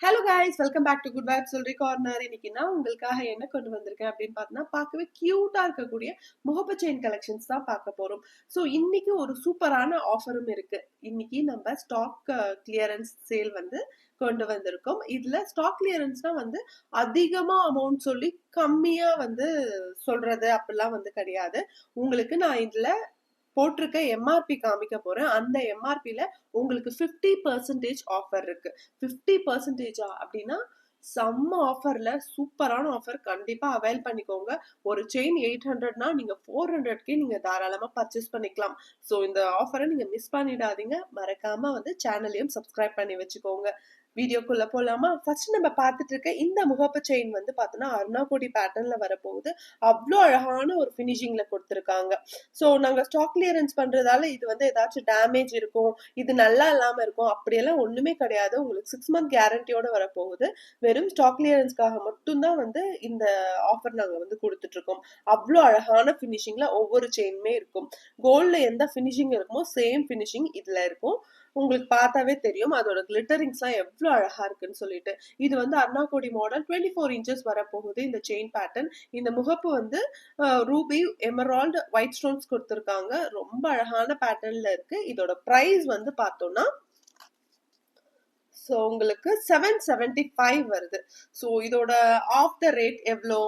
Hello guys welcome back to good vibe சொல்றி corner இன்னைக்கு நான் உங்களுக்காக என்ன கொண்டு வந்திருக்கேன் அப்படின்னு பார்த்தோன்னா பார்க்கவே கியூட்டா இருக்கக்கூடிய முகப்பு செயின் கலெக்ஷன்ஸ் தான் பார்க்க போறோம். ஸோ இன்னைக்கு ஒரு சூப்பரான ஆஃபரும் இருக்கு. இன்னைக்கு நம்ம ஸ்டாக் கிளியரன்ஸ் சேல் வந்து கொண்டு வந்திருக்கோம். இதுல ஸ்டாக் கிளியரன்ஸ்னா வந்து அதிகமா அமௌண்ட் சொல்லி கம்மியா வந்து சொல்றது அப்படிலாம் வந்து கிடையாது. உங்களுக்கு நான் இதுல போட்டிருக்க எம்ஆர்பி காமிக்க போறேன். அந்த எம்ஆர்பியில உங்களுக்கு ஃபிஃப்டி பர்சன்டேஜ் ஆஃபர் இருக்கு. ஃபிஃப்டி பர்சன்டேஜா அப்படின்னா செம்ம ஆஃபர்ல சூப்பரான ஆஃபர் கண்டிப்பா அவைல் பண்ணிக்கோங்க. ஒரு செயின் எயிட் ஹண்ட்ரட்னா நீங்க ஃபோர் ஹண்ட்ரட்கே நீங்க தாராளமா பர்ச்சேஸ் பண்ணிக்கலாம். ஸோ இந்த ஆஃபரை நீங்க மிஸ் பண்ணிடாதீங்க. மறக்காம வந்து சேனலையும் சப்ஸ்கிரைப் பண்ணி வச்சுக்கோங்க. வீடியோக்குள்ளே போகலாமா ஃபர்ஸ்ட் நம்ம பார்த்துட்டு இருக்க இந்த முகப்பு செயின் வந்து பார்த்தோன்னா அருணாகோடி பேட்டர்னில் வரப்போகுது. அவ்வளோ அழகான ஒரு ஃபினிஷிங்ல கொடுத்துருக்காங்க. ஸோ நாங்கள் ஸ்டாக் கிளியரன்ஸ் பண்றதால இது வந்து ஏதாச்சும் டேமேஜ் இருக்கும் இது நல்லா இல்லாம இருக்கும் அப்படியெல்லாம் ஒண்ணுமே கிடையாது. உங்களுக்கு சிக்ஸ் மந்த் கேரண்டியோட வரப்போகுது. வெறும் ஸ்டாக் கிளியரன்ஸ்க்காக மட்டும்தான் வந்து இந்த ஆஃபர் நாங்கள் வந்து கொடுத்துட்ருக்கோம் அவ்வளோ அழகான ஃபினிஷிங்ல ஒவ்வொரு செயினுமே இருக்கும். கோல்டில் எந்த ஃபினிஷிங் இருக்குமோ சேம் ஃபினிஷிங் இதுல இருக்கும். உங்களுக்கு பார்த்தாவே தெரியும் அதோட கிளிட்டரிங்ஸ்லாம் எவ்வளோ அழகாக இருக்குன்னு சொல்லிட்டு. இது வந்து அருணாகோடி மாடல் டுவெண்ட்டி ஃபோர் இன்ச்சஸ் வரப்போகுது இந்த செயின் பேட்டர்ன் இந்த முகப்பு வந்து ரூபி எமரால்டு ஒயிட் ஸ்டோன்ஸ் கொடுத்துருக்காங்க. ரொம்ப அழகான பேட்டர்னில் இருக்குது இதோட ப்ரைஸ் வந்து பார்த்தோம்னா ஸோ உங்களுக்கு செவன் செவன்ட்டி ஃபைவ் வருது. ஸோ இதோட ஆஃப் த ரேட் எவ்வளோ?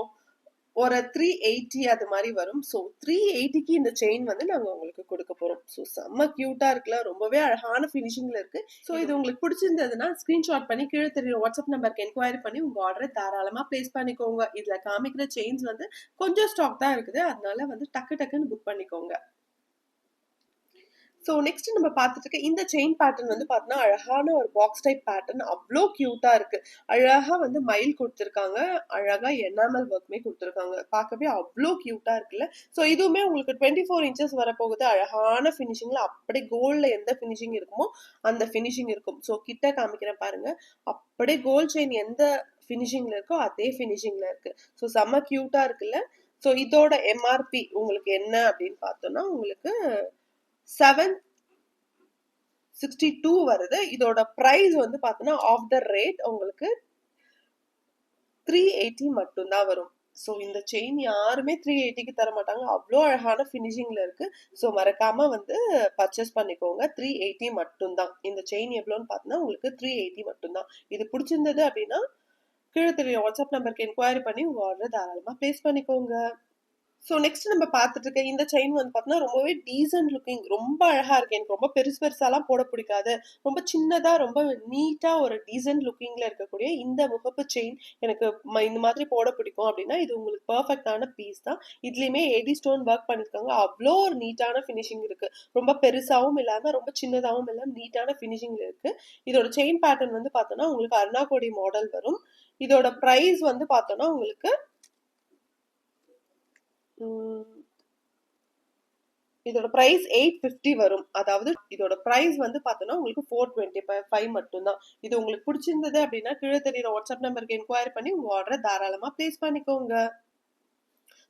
ஒரு த்ரீ எயிட்டி அது மாதிரி வரும். ஸோ த்ரீ எயிட்டிக்கு இந்த செயின் வந்து நாங்கள் உங்களுக்கு கொடுக்க போகிறோம் ஸோ செம்ம க்யூட்டாக இருக்குல்ல ரொம்பவே அழகான ஃபினிஷிங்கில் இருக்குது ஸோ இது உங்களுக்கு பிடிச்சிருந்ததுன்னா ஸ்க்ரீன்ஷாட் பண்ணி கீழே தெரியும் வாட்ஸ்அப் நம்பருக்கு என்கொயரி பண்ணி உங்கள் ஆர்டரை தாராளமாக ப்ளேஸ் பண்ணிக்கோங்க. இதில் காமிக்கிற செயின்ஸ் வந்து கொஞ்சம் ஸ்டாக் தான் இருக்குது. அதனால வந்து டக்கு டக்குன்னு புக் பண்ணிக்கோங்க. ஸோ நெக்ஸ்ட் நம்ம பார்த்துட்டு இருக்க இந்த செயின் பேட்டர்ன் வந்து பார்த்தோன்னா அழகான ஒரு பாக்ஸ் டைப் பேட்டர்ன் அவ்வளோ க்யூட்டாக இருக்கு. அழகாக வந்து மயில் கொடுத்துருக்காங்க. அழகாக எனாமல் ஒர்க்குமே கொடுத்துருக்காங்க. பார்க்கவே அவ்வளோ க்யூட்டாக இருக்குல்ல? ஸோ இதுவுமே உங்களுக்கு டுவெண்ட்டி ஃபோர் இன்ச்சஸ் வரப்போகுது. அழகான ஃபினிஷிங்கில் அப்படியே கோல்டில் எந்த ஃபினிஷிங் இருக்குமோ அந்த ஃபினிஷிங் இருக்கும். ஸோ கிட்ட காமிக்கிறேன் பாருங்க. அப்படியே கோல்ட் செயின் எந்த ஃபினிஷிங்கில் இருக்கோ அதே ஃபினிஷிங்கில் இருக்கு. ஸோ செம்ம க்யூட்டாக இருக்குல்ல? ஸோ இதோட எம்ஆர்பி உங்களுக்கு என்ன அப்படின்னு பார்த்தோன்னா உங்களுக்கு செவன் சிக்ஸ்டி டூ வருது. இதோட ப்ரைஸ் வந்து பார்த்தோன்னா ஆஃப் த ரேட் உங்களுக்கு த்ரீ எயிட்டி மட்டும்தான் வரும். ஸோ இந்த செயின் யாருமே த்ரீ எயிட்டிக்கு தர மாட்டாங்க அவ்வளோ அழகான ஃபினிஷிங்கில் இருக்குது ஸோ மறக்காமல் வந்து பர்ச்சேஸ் பண்ணிக்கோங்க. த்ரீ எயிட்டி மட்டும்தான். இந்த செயின் எவ்வளோன்னு பார்த்தோன்னா உங்களுக்கு த்ரீ எயிட்டி மட்டும்தான். இது பிடிச்சிருந்தது அப்படின்னா கீழே தெரிய வாட்ஸ்அப் நம்பருக்கு என்கொயரி பண்ணி உங்கள் ஆர்டர் தாராளமாக ப்ளேஸ் பண்ணிக்கோங்க. ஸோ நெக்ஸ்ட் நம்ம பார்த்துட்டு இருக்க இந்த செயின் வந்து பார்த்தோன்னா ரொம்பவே டீசன்ட் லுக்கிங் ரொம்ப அழகா இருக்கு. எனக்கு ரொம்ப பெருசு பெருசாலாம் போட பிடிக்காது. ரொம்ப சின்னதா ரொம்ப நீட்டா ஒரு டீசன்ட் லுக்கிங்ல இருக்கக்கூடிய இந்த முகப்பு செயின் எனக்கு இந்த மாதிரி போட பிடிக்கும் அப்படின்னா இது உங்களுக்கு பர்ஃபெக்டான பீஸ் தான். இதுலயுமே எடி ஸ்டோன் ஒர்க் பண்ணிருக்காங்க அவ்வளோ ஒரு நீட்டான ஃபினிஷிங் இருக்கு. ரொம்ப பெருசாவும் இல்லாம ரொம்ப சின்னதாகவும் இல்லாம நீட்டான ஃபினிஷிங்ல இருக்கு. இதோட செயின் பேட்டர்ன் வந்து பார்த்தோன்னா உங்களுக்கு அருணாகோடி மாடல் வரும். இதோட ப்ரைஸ் வந்து பார்த்தோன்னா உங்களுக்கு இதோட ப்ரைஸ் எயிட் ஃபிஃப்டி வரும். அதாவது இதோட ப்ரைஸ் வந்து பார்த்தோன்னா உங்களுக்கு ஃபோர் டுவெண்ட்டி ஃபைவ் மட்டும்தான். இது உங்களுக்கு பிடிச்சிருந்தது அப்படின்னா கீழே தெரியுற வாட்ஸ்அப் நம்பருக்கு என்கொயரி பண்ணி உங்கள் ஆர்டரை தாராளமாக ப்ளேஸ் பண்ணிக்கோங்க.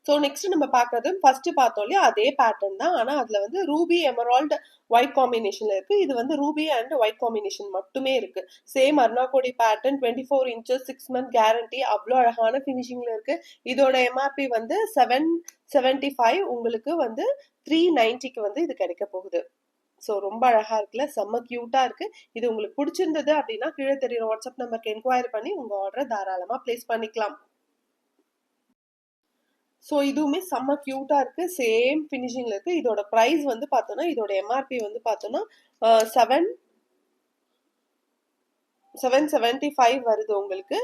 ஸோ நெக்ஸ்ட் நம்ம பார்க்கறது ஃபர்ஸ்ட் பார்த்தோம் இல்லையா அதே பேட்டர்ன் தான். ஆனால் அதில் வந்து ரூபி எமரால்டு ஒயிட் காம்பினேஷன்ல இருக்கு. இது வந்து ரூபி அண்ட் ஒயிட் காம்பினேஷன் மட்டுமே இருக்கு. Same அருணாகோடி pattern twenty four inches six month guarantee அவ்வளோ அழகான ஃபினிஷிங்ல இருக்கு. இதோட எம்ஆர்பி வந்து செவன் செவன்டி ஃபைவ் உங்களுக்கு வந்து த்ரீ நைன்ட்டிக்கு வந்து இது கிடைக்க போகுது. ஸோ ரொம்ப அழகா இருக்குல்ல செம்ம கியூட்டா இருக்கு. இது உங்களுக்கு பிடிச்சிருந்தது அப்படின்னா கீழே தெரியுற வாட்ஸ்அப் நம்பருக்கு என்கொயரி பண்ணி உங்க ஆர்டரை தாராளமா பிளேஸ் பண்ணிக்கலாம். ஸோ இதுவுமே செம்ம க்யூட்டாக இருக்கு. சேம் ஃபினிஷிங்கில் இருக்குது இதோட ப்ரைஸ் வந்து பார்த்தோன்னா இதோட எம்ஆர்பி வந்து பார்த்தோன்னா செவன் செவன் செவன்டி ஃபைவ் வருது உங்களுக்கு.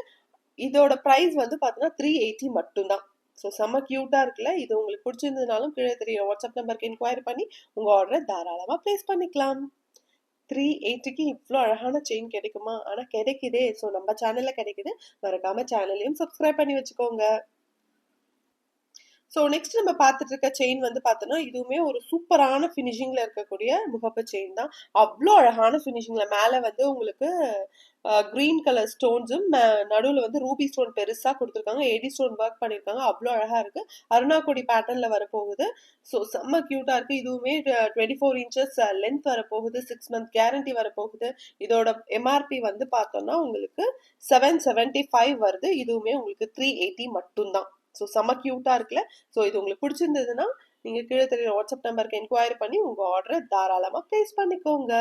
இதோட ப்ரைஸ் வந்து பார்த்தோன்னா த்ரீ எயிட்டி மட்டும்தான். ஸோ செம்ம க்யூட்டாக இருக்குல்ல? இது உங்களுக்கு பிடிச்சிருந்ததுனாலும் கீழே தெரியும் வாட்ஸ்அப் நம்பருக்கு என்கொயரி பண்ணி உங்கள் ஆர்டரை தாராளமாக ப்ளேஸ் பண்ணிக்கலாம். த்ரீ எயிட்டுக்கு இவ்வளோ அழகான செயின் கிடைக்குமா? ஆனால் கிடைக்குதே. ஸோ நம்ம சேனலில் கிடைக்குது. மறக்காம சேனலையும் சப்ஸ்கிரைப் பண்ணி வச்சுக்கோங்க. ஸோ நெக்ஸ்ட் நம்ம பார்த்துட்டு இருக்க செயின் வந்து பார்த்தோன்னா இதுவுமே ஒரு சூப்பரான ஃபினிஷிங்கில் இருக்கக்கூடிய முகப்பு செயின் தான். அவ்வளோ அழகான ஃபினிஷிங்கில் மேலே வந்து உங்களுக்கு க்ரீன் கலர் ஸ்டோன்ஸும் நடுவில் வந்து ரூபி ஸ்டோன் பெருசாக கொடுத்துருக்காங்க. எடி ஸ்டோன் ஒர்க் பண்ணியிருக்காங்க. அவ்வளோ அழகாக இருக்குது அருணாக்கொடி பேட்டர்னில் வரப்போகுது. ஸோ செம்ம க்யூட்டாக இருக்குது இதுவுமே டுவெண்ட்டி ஃபோர் இன்ச்சஸ் லென்த் வரப்போகுது. சிக்ஸ் மந்த் கேரண்டி வரப்போகுது. இதோட எம்ஆர்பி வந்து பார்த்தோன்னா உங்களுக்கு செவன் செவன்ட்டி ஃபைவ் வருது. இதுவுமே உங்களுக்கு த்ரீ எயிட்டி மட்டும்தான். ஸோ செம்ம க்யூட்டாக இருக்குல்ல? ஸோ இது உங்களுக்கு பிடிச்சிருந்ததுன்னா நீங்கள் கீழே தெரியுற வாட்ஸ்அப் நம்பருக்கு என்கொயரி பண்ணி உங்கள் ஆர்டரை தாராளமாக ப்ளேஸ் பண்ணிக்கோங்க.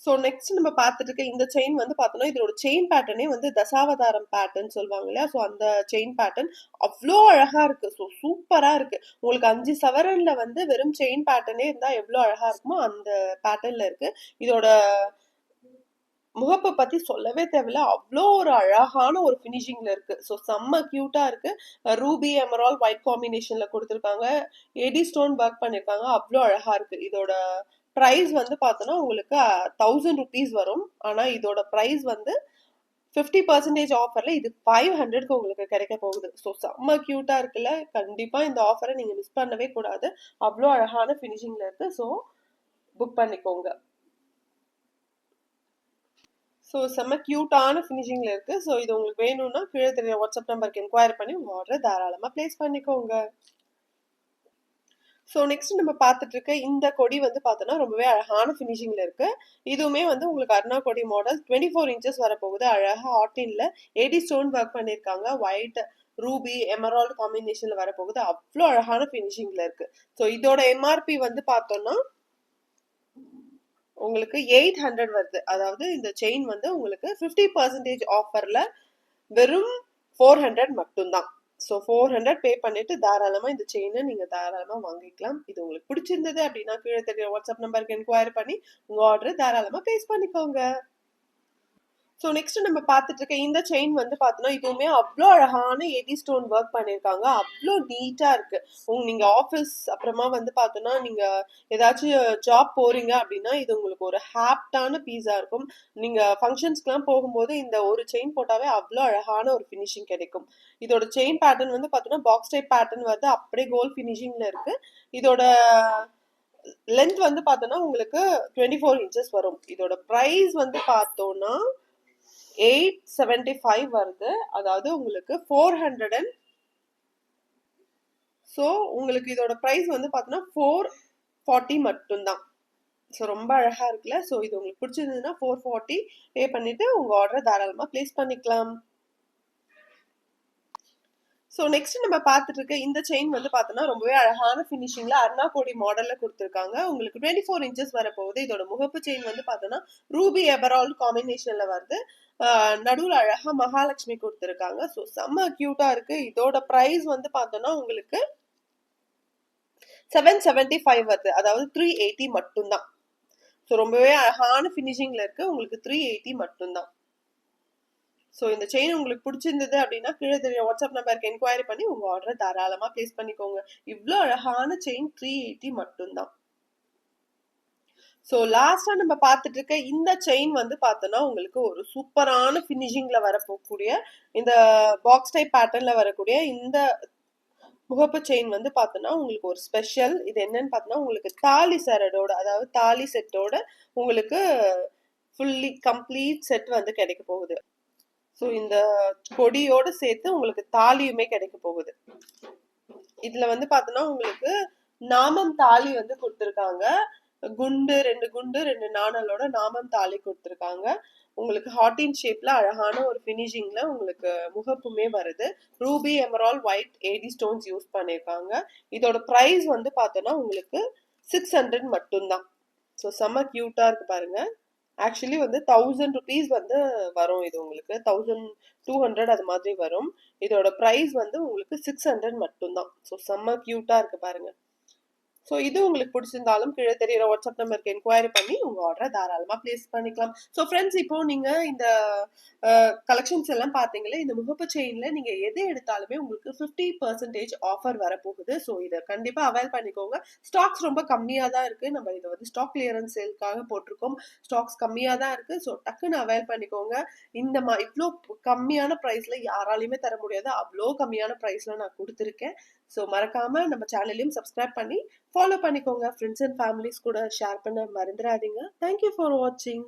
ஸோ நெக்ஸ்ட் நம்ம பார்த்துட்டு இருக்க இந்த செயின் வந்து பார்த்தோம்னா இதோட செயின் பேட்டர்னே வந்து தசாவதாரம் பேட்டர்ன் சொல்லுவாங்க இல்லையா? ஸோ அந்த செயின் பேட்டர்ன் அவ்வளோ அழகாக இருக்கு. ஸோ சூப்பராக இருக்கு. உங்களுக்கு அஞ்சு சவரனில் வந்து வெறும் செயின் பேட்டர்னே இருந்தால் எவ்வளோ அழகாக இருக்குமோ அந்த பேட்டர்னில் இருக்கு. இதோட முகப்பை பத்தி சொல்லவே தேவையில்ல. அவ்வளோ ஒரு அழகான ஒரு ஃபினிஷிங்ல இருக்கு. ஸோ செம்ம கியூட்டா இருக்கு. ரூபி எமரால் ஒயிட் காம்பினேஷன்ல கொடுத்துருக்காங்க. எடி ஸ்டோன் ஒர்க் பண்ணிருக்காங்க. அவ்வளோ அழகா இருக்கு. இதோட ப்ரைஸ் வந்து பார்த்தோன்னா உங்களுக்கு தௌசண்ட் ருபீஸ் வரும். ஆனால் இதோட ப்ரைஸ் வந்து ஃபிஃப்டி பர்சன்டேஜ் ஆஃபரில் இது ஃபைவ் ஹண்ட்ரட்க்கு உங்களுக்கு கிடைக்க போகுது. ஸோ செம்ம க்யூட்டாக இருக்குல்ல? கண்டிப்பாக இந்த ஆஃபரை நீங்கள் மிஸ் பண்ணவே கூடாது. அவ்வளோ அழகான ஃபினிஷிங்கில் இருக்குது ஸோ புக் பண்ணிக்கோங்க. ஸோ செம்ம க்யூட்டான ஃபினிஷிங்கில் இருக்குது ஸோ இது உங்களுக்கு வேணும்னா கீழே தெரிய வாட்ஸ்அப் நம்பருக்கு என்கொயர் பண்ணி உங்கள் ஆர்டரை தாராளமாக ப்ளேஸ் பண்ணிக்கோங்க. ஸோ நெக்ஸ்ட் நம்ம பார்த்துட்டு இருக்க இந்த கொடி வந்து பார்த்தோன்னா ரொம்பவே அழகான ஃபினிஷிங்கில் இருக்குது இதுவுமே வந்து உங்களுக்கு அருணா கொடி மாடல் டுவெண்ட்டி ஃபோர் இன்ச்சஸ் வரப்போகுது அழகாக ஆட்டினில் எடி ஸ்டோன் ஒர்க் பண்ணியிருக்காங்க. ஒயிட் ரூபி எமரால்டு காம்பினேஷனில் வரப்போகுது. அவ்வளோ அழகான ஃபினிஷிங்கில் இருக்குது ஸோ இதோட எம்ஆர்பி வந்து பார்த்தோன்னா உங்களுக்கு எயிட் ஹண்ட்ரட் வருது. அதாவது இந்த செயின் வந்து உங்களுக்கு ஃபிஃப்டி பர்சன்டேஜ் ஆஃபரில் வெறும் ஃபோர் ஹண்ட்ரட் மட்டும்தான். ஸோ ஃபோர் ஹண்ட்ரட் பே பண்ணிட்டு தாராளமாக இந்த செயினை நீங்கள் தாராளமாக வாங்கிக்கலாம். இது உங்களுக்கு பிடிச்சிருந்தது அப்படின்னா கீழே தெரிய வாட்ஸ்அப் நம்பருக்கு என்கொயரி பண்ணி உங்கள் ஆர்டர் தாராளமாக ப்ளேஸ் பண்ணிக்கோங்க. ஸோ நெக்ஸ்ட் நம்ம பார்த்துட்டு இருக்க இந்த செயின் வந்து பார்த்தோன்னா இதுவுமே அவ்வளோ அழகான எடி ஸ்டோன் ஒர்க் பண்ணியிருக்காங்க. அவ்வளோ நீட்டாக இருக்கு. உங்க நீங்கள் ஆஃபீஸ் அப்புறமா வந்து பார்த்தோன்னா நீங்கள் ஏதாச்சும் ஜாப் போறீங்க அப்படின்னா இது உங்களுக்கு ஒரு ஹாப்டான பீஸாக இருக்கும். நீங்கள் ஃபங்க்ஷன்ஸ்க்குலாம் போகும்போது இந்த ஒரு செயின் போட்டாவே அவ்வளோ அழகான ஒரு ஃபினிஷிங் கிடைக்கும். இதோட செயின் பேட்டர்ன் வந்து பார்த்தோன்னா பாக்ஸ் டைப் பேட்டர்ன் வந்து அப்படியே கோல் ஃபினிஷிங்கில் இருக்கு. இதோட லென்த் வந்து பார்த்தோன்னா உங்களுக்கு டுவெண்ட்டி ஃபோர் இன்ச்சஸ் வரும். இதோட ப்ரைஸ் வந்து பார்த்தோன்னா எயிட் செவன்டி ஃபைவ் வருது. அதாவது உங்களுக்கு ஃபோர் ஹண்ட்ரட் அண்ட் ஸோ உங்களுக்கு இதோட ப்ரைஸ் வந்து பார்த்தீங்கன்னா ஃபோர் ஃபார்ட்டி மட்டும்தான். ஸோ ரொம்ப அழகாக இருக்குல்ல? ஸோ இது உங்களுக்கு பிடிச்சிருந்ததுன்னா ஃபோர் ஃபார்ட்டி பே பண்ணிவிட்டு உங்கள் ஆர்டரை தாராளமாக ப்ளேஸ் பண்ணிக்கலாம். ஸோ நெக்ஸ்ட் நம்ம பார்த்துட்டு இருக்க இந்த செயின் வந்து பார்த்தோன்னா ரொம்பவே அழகான ஃபினிஷிங்ல அருணாக்கோடி மாடல்ல கொடுத்துருக்காங்க. உங்களுக்கு டுவெண்ட்டி ஃபோர் இன்ச்சஸ் வரப்போகுது. இதோட முகப்பு செயின் வந்து பார்த்தோன்னா ரூபி எபரால் காம்பினேஷன்ல வருது. நடுவில் அழகா மகாலட்சுமி கொடுத்துருக்காங்க. ஸோ செம்ம கியூட்டா இருக்கு. இதோட ப்ரைஸ் வந்து பார்த்தோன்னா உங்களுக்கு செவன் செவன்டி ஃபைவ் வருது. அதாவது த்ரீ எயிட்டி மட்டும்தான். ஸோ ரொம்பவே அழகான ஃபினிஷிங்ல இருக்கு. உங்களுக்கு த்ரீ எயிட்டி மட்டும்தான். ஸோ இந்த செயின் உங்களுக்கு பிடிச்சிருந்தது அப்படின்னா கீழே தெரிய வாட்ஸ்அப் நம்பருக்கு என்கொயரி பண்ணி உங்கள் ஆர்டரை தாராளமாக ப்ளேஸ் பண்ணிக்கோங்க. இவ்வளோ அழகான செயின் த்ரீ எயிட்டி மட்டும்தான். ஸோ லாஸ்ட்டாக நம்ம பார்த்துட்டு இருக்க இந்த செயின் வந்து பார்த்தோன்னா உங்களுக்கு ஒரு சூப்பரான ஃபினிஷிங்கில் வரப்போகக்கூடிய இந்த பாக்ஸ் டைப் பேட்டர்னில் வரக்கூடிய இந்த முகப்பு செயின் வந்து பார்த்தோன்னா உங்களுக்கு ஒரு ஸ்பெஷல் இது என்னன்னு பார்த்தோன்னா உங்களுக்கு தாலி சரடோட அதாவது தாலி செட்டோட உங்களுக்கு ஃபுல்லி கம்ப்ளீட் செட் வந்து கிடைக்க போகுது. ஸோ இந்த கொடியோட சேர்த்து உங்களுக்கு தாலியுமே கிடைக்க போகுது. இதுல வந்து பார்த்தோன்னா உங்களுக்கு நாமம் தாலி வந்து கொடுத்துருக்காங்க. குண்டு ரெண்டு குண்டு ரெண்டு நாணலோட நாமம் தாலி கொடுத்துருக்காங்க. உங்களுக்கு ஹாட்டின் ஷேப்ல அழகான ஒரு ஃபினிஷிங்ல உங்களுக்கு முகப்புமே வருது. Ruby emerald white AD stones use பண்ணியிருக்காங்க இதோட ப்ரைஸ் வந்து பார்த்தோன்னா உங்களுக்கு சிக்ஸ் ஹண்ட்ரட் மட்டும்தான். ஸோ செம்ம க்யூட்டா இருக்கு பாருங்க. ஆக்சுவலி வந்து தௌசண்ட் ருபீஸ் வந்து வரும் இது உங்களுக்கு. தௌசண்ட் டூ ஹண்ட்ரட் அது மாதிரி வரும். இதோட ப்ரைஸ் வந்து உங்களுக்கு சிக்ஸ் ஹண்ட்ரட் மட்டும்தான். ஸோ செம்ம க்யூட்டாக இருக்குது பாருங்கள் ஸோ இது உங்களுக்கு பிடிச்சிருந்தாலும் கீழே தெரியிற வாட்ஸ்அப் நம்பருக்கு என்கொயரி பண்ணி உங்க ஆர்டரை தாராளமா பிளேஸ் பண்ணிக்கலாம். ஸோ ஃப்ரெண்ட்ஸ் இப்போ நீங்க இந்த கலெக்ஷன்ஸ் எல்லாம் பார்த்தீங்களே இந்த முகப்பு செயின்ல நீங்க எது எடுத்தாலுமே உங்களுக்கு ஃபிஃப்டி பர்சன்டேஜ் ஆஃபர் வரப்போகுது. ஸோ இதை கண்டிப்பா அவைல் பண்ணிக்கோங்க. ஸ்டாக்ஸ் ரொம்ப கம்மியாக தான் இருக்கு. நம்ம இதை வந்து ஸ்டாக் கிளியரன்ஸ் சேல்க்காக போட்டிருக்கோம். ஸ்டாக்ஸ் கம்மியாக தான் இருக்கு. ஸோ டக்குன்னு அவைல் பண்ணிக்கோங்க. இந்த மா இவ்வளோ கம்மியான ப்ரைஸ்ல யாராலையுமே தர முடியாது. அவ்வளோ கம்மியான ப்ரைஸ்ல நான் கொடுத்துருக்கேன். ஸோ மறக்காம நம்ம சேனலையும் சப்ஸ்கிரைப் பண்ணி ஃபாலோ பண்ணிக்கோங்க. ஃப்ரெண்ட்ஸ் அண்ட் ஃபேமிலிஸ் கூட ஷேர் பண்ண மறந்துடாதீங்க தேங்க்யூ ஃபார் வாட்சிங்